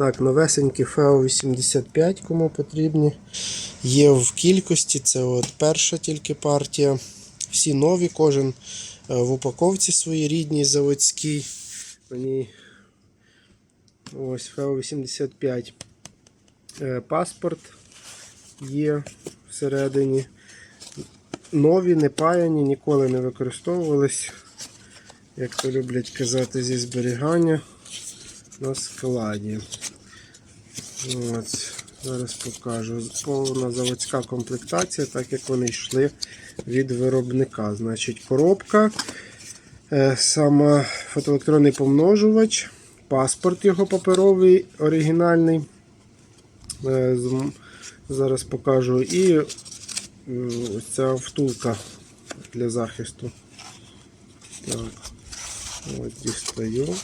Так, новесенькі FEO 85, кому потрібні. Є в кількості, це от перша тільки партія. Всі нові, кожен е, в упаковці своїй рідній заводській. На ось FEO 85. Е, Паспорт є всередині. Нові, не паяні, ніколи не використовувались, як то люблять казати, зі зберігання на складі. От, зараз покажу. Повна заводська комплектація, так як вони йшли від виробника. Значить, коробка, е, саме фотоелектронний помножувач, паспорт його паперовий, оригінальний. Е, Зараз покажу. І е, ця втулка для захисту. Так, от дістаю.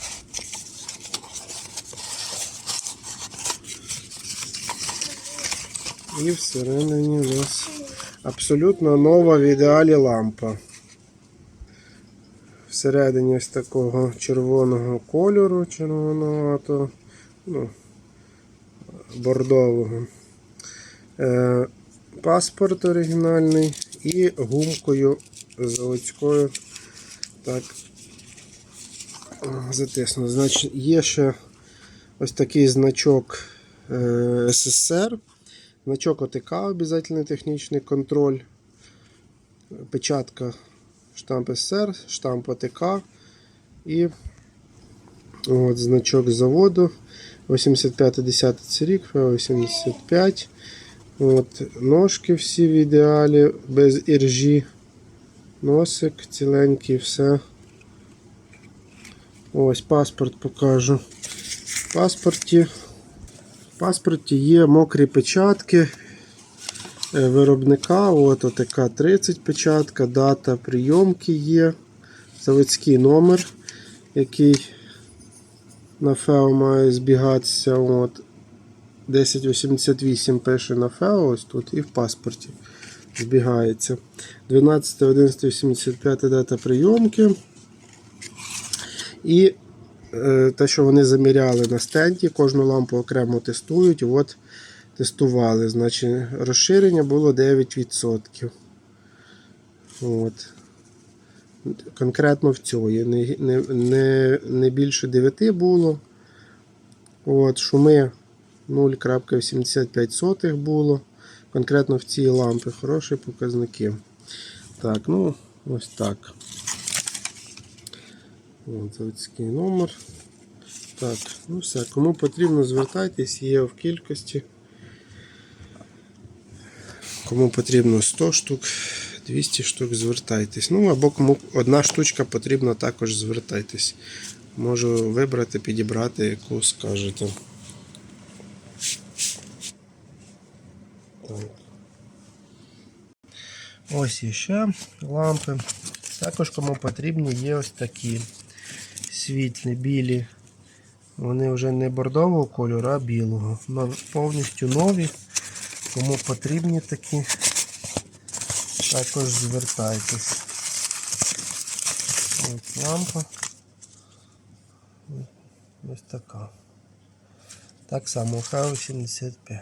І всередині у нас абсолютно нова в ідеалі лампа. Всередині ось такого червоного кольору, червоновато, ну, бордового. Е, паспорт оригінальний і гумкою заводською. Так, затисну. Значить, є ще ось такий значок е, СССР. Значок ОТК, обов'язковий технічний контроль. Печатка штамп СССР, штамп ОТК і от, значок заводу. 85-10 це рік, 85. От, ножки всі в ідеалі, без іржі. Носик ціленький, все. Ось паспорт покажу. В паспорті паспорті є мокрі печатки е, виробника. От отака 30 печатка, дата прийомки є. Заводський номер, який на ФЕО має збігатися. От 1088 пише на ФЕО, ось тут і в паспорті збігається. 12.11.85 дата прийомки. І те, що вони заміряли на стенді, кожну лампу окремо тестують. От тестували. Значить, розширення було 9%. От. Конкретно в цій. Не, не, не, не більше 9 було. От, шуми 0,85 було. Конкретно в цій лампі хороші показники. Так, ну, ось так. От, заводський номер. Так, ну все, кому потрібно, звертайтесь, є в кількості. Кому потрібно 100 штук, 200 штук, звертайтесь. Ну або кому одна штучка потрібна, також звертайтесь. Можу вибрати, підібрати, яку скажете. Ось є ще лампи. Також кому потрібні є ось такі світлі, білі. Вони вже не бордового кольору, а білого. Повністю нові. Кому потрібні такі, також звертайтесь. Ось лампа. Ось така. Так само Х85.